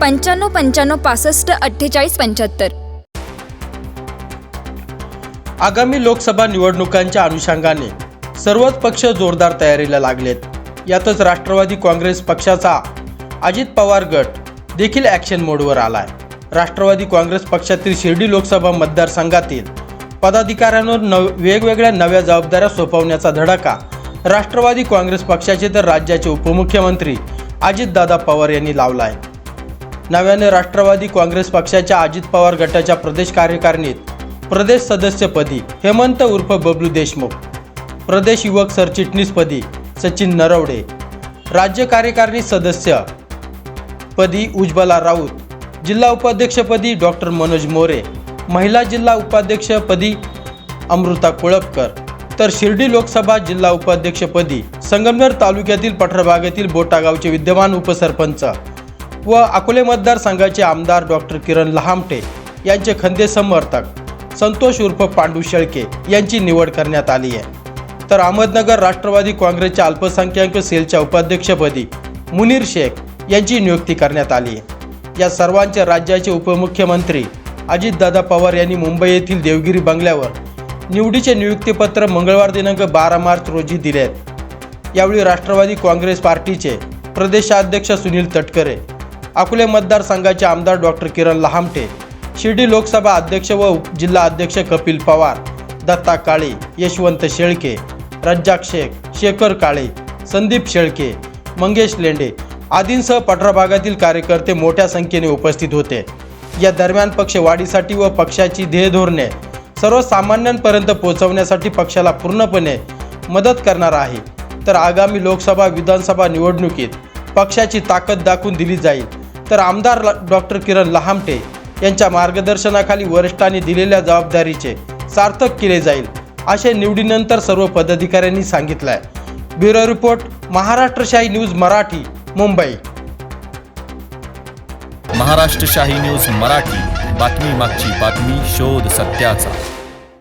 पंच्याण्णव पंच्याण्णव पासष्ट अठ्ठेचाळीस पंच्याहत्तर. आगामी लोकसभा निवडणुकांच्या अनुषंगाने सर्वच पक्ष जोरदार तयारीला लागलेत. यातच राष्ट्रवादी काँग्रेस पक्षाचा अजित पवार गट देखील ॲक्शन मोडवर आलाय. राष्ट्रवादी काँग्रेस पक्षातील शिर्डी लोकसभा मतदारसंघातील पदाधिकाऱ्यांवर नव वेगवेगळ्या नव्या जबाबदाऱ्या सोपवण्याचा धडाका राष्ट्रवादी काँग्रेस पक्षाचे तर राज्याचे उपमुख्यमंत्री अजितदादा पवार यांनी लावला आहे नव्याने राष्ट्रवादी काँग्रेस पक्षाच्या अजित पवार गटाच्या प्रदेश कार्यकारिणीत प्रदेश सदस्यपदी हेमंत उर्फ बबलू देशमुख प्रदेश युवक सरचिटणीसपदी सचिन नरवडे राज्य कार्यकारिणी सदस्य पदी उज्ज्वला राऊत जिल्हा उपाध्यक्षपदी डॉक्टर मनोज मोरे महिला जिल्हा उपाध्यक्षपदी अमृता कोळपकर तर शिर्डी लोकसभा जिल्हा उपाध्यक्षपदी संगमनेर तालुक्यातील पठरभागातील बोटागावचे विद्यमान उपसरपंच व अकोले मतदारसंघाचे आमदार डॉक्टर किरण लहामटे यांचे खंदे समर्थक संतोष उर्फ पांडू शेळके यांची निवड करण्यात आली आहे. तर अहमदनगर राष्ट्रवादी काँग्रेसच्या अल्पसंख्याक सेलच्या उपाध्यक्षपदी मुनीर शेख यांची नियुक्ती करण्यात आली आहे. या सर्वांचे राज्याचे उपमुख्यमंत्री अजितदादा पवार यांनी मुंबई येथील देवगिरी बंगल्यावर निवडीचे नियुक्तीपत्र मंगळवार दिनांक बारा मार्च रोजी दिले आहेत. यावेळी राष्ट्रवादी काँग्रेस पार्टीचे प्रदेशाध्यक्ष सुनील तटकरे अकोले मतदारसंघाचे आमदार डॉक्टर किरण लहामटे शिर्डी लोकसभा अध्यक्ष व जिल्हा अध्यक्ष कपिल पवार दत्ता काळे यशवंत शेळके रज्जाक शेख शेखर काळे संदीप शेळके मंगेश लेंडे आदींसह पठरा भागातील कार्यकर्ते मोठ्या संख्येने उपस्थित होते. या दरम्यान पक्ष वाढीसाठी व पक्षाची ध्येय धोरणे सर्वसामान्यांपर्यंत पोहोचवण्यासाठी पक्षाला पूर्णपणे मदत करणार आहे. तर आगामी लोकसभा विधानसभा निवडणुकीत पक्षाची ताकद दाखवून दिली जाईल. तर आमदार डॉक्टर किरण लहामटे यांच्या मार्गदर्शनाखाली वरिष्ठांनी दिलेल्या जबाबदारीचे सार्थक केले जाईल असे निवडीनंतर सर्व पदाधिकाऱ्यांनी सांगितलंय. Bureau report Maharashtrashahi news Marathi Mumbai. Maharashtrashahi news Marathi बातमी मागची बातमी शोध सत्याचा.